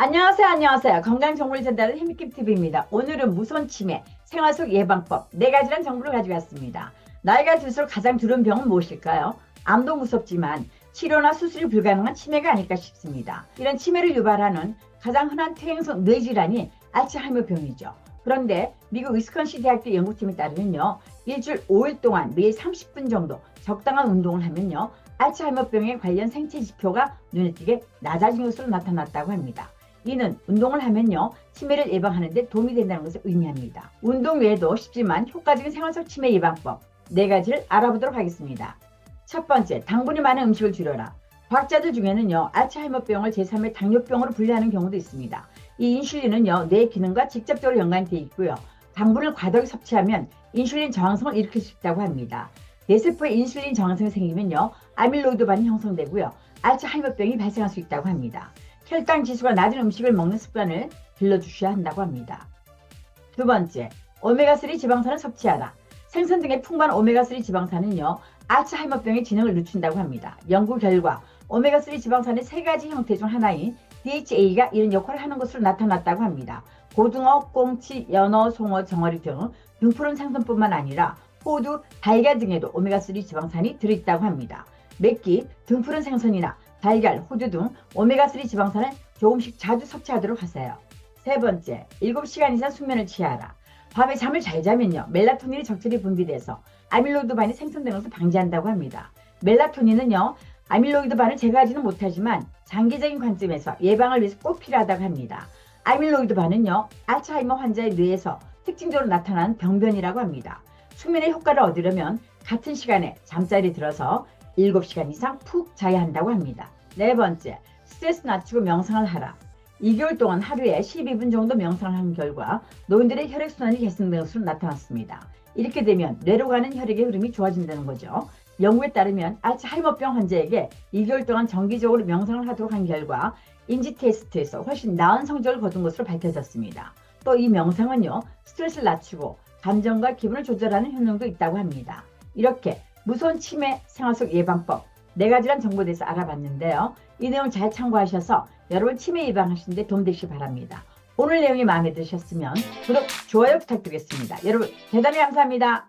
안녕하세요, 안녕하세요. 전달하는 힘있김TV입니다. 오늘은 무손 치매, 생활 속 예방법 네 가지란 정보를 가지고 왔습니다. 나이가 들수록 가장 두려운 병은 무엇일까요? 암도 무섭지만 치료나 수술이 불가능한 치매가 아닐까 싶습니다. 이런 치매를 유발하는 가장 흔한 퇴행성 뇌질환이 알츠하이머 병이죠. 그런데 미국 위스콘신 대학교 연구팀에 따르면요. 일주일 5일 동안 매일 30분 정도 적당한 운동을 하면요. 알츠하이머 병에 관련 생체 지표가 눈에 띄게 낮아진 것으로 나타났다고 합니다. 이는 운동을 하면요 치매를 예방하는 데 도움이 된다는 것을 의미합니다. 운동 외에도 쉽지만 효과적인 생활 속 치매 예방법 네 가지를 알아보도록 하겠습니다. 첫 번째, 당분이 많은 음식을 줄여라. 과학자들 중에는요 알츠하이머병을 제3의 당뇨병으로 분류하는 경우도 있습니다. 이 인슐린은요 뇌 기능과 직접적으로 연관되어 있고요. 당분을 과도하게 섭취하면 인슐린 저항성을 일으킬 수 있다고 합니다. 뇌세포에 인슐린 저항성이 생기면요 아밀로이드 반이 형성되고요 알츠하이머병이 발생할 수 있다고 합니다. 혈당 지수가 낮은 음식을 먹는 습관을 길러주셔야 한다고 합니다. 두 번째, 오메가3 지방산을 섭취하라. 생선 등의 풍부한 오메가3 지방산은요, 알츠하이머병의 진행을 늦춘다고 합니다. 연구 결과 오메가3 지방산의 세 가지 형태 중 하나인 DHA가 이런 역할을 하는 것으로 나타났다고 합니다. 고등어, 꽁치, 연어, 송어, 정어리 등 등푸른 생선뿐만 아니라 호두, 달걀 등에도 오메가3 지방산이 들어있다고 합니다. 맵기, 등푸른 생선이나 달걀, 호두 등 오메가3 지방산을 조금씩 자주 섭취하도록 하세요. 세 번째, 7시간 이상 숙면을 취하라. 밤에 잠을 잘 자면요. 멜라토닌이 적절히 분비돼서 아밀로이드 반이 생성되는 것을 방지한다고 합니다. 멜라토닌은요. 아밀로이드 반을 제거하지는 못하지만 장기적인 관점에서 예방을 위해서 꼭 필요하다고 합니다. 아밀로이드 반은요. 알츠하이머 환자의 뇌에서 특징적으로 나타나는 병변이라고 합니다. 숙면의 효과를 얻으려면 같은 시간에 잠자리 들어서 7시간 이상 푹 자야 한다고 합니다. 네 번째, 스트레스 낮추고 명상을 하라. 2개월 동안 하루에 12분 정도 명상을 한 결과 노인들의 혈액순환이 개선된 것으로 나타났습니다. 이렇게 되면 뇌로 가는 혈액의 흐름이 좋아진다는 거죠. 연구에 따르면 알츠하이머병 환자에게 2개월 동안 정기적으로 명상을 하도록 한 결과 인지 테스트에서 훨씬 나은 성적을 거둔 것으로 밝혀졌습니다. 또 이 명상은요, 스트레스를 낮추고 감정과 기분을 조절하는 효능도 있다고 합니다. 이렇게 무서운 치매 생활 속 예방법 네 가지란 정보에 대해서 알아봤는데요. 이 내용 잘 참고하셔서 여러분 치매 예방하시는 데 도움 되시기 바랍니다. 오늘 내용이 마음에 드셨으면 구독, 좋아요 부탁드리겠습니다. 여러분 대단히 감사합니다.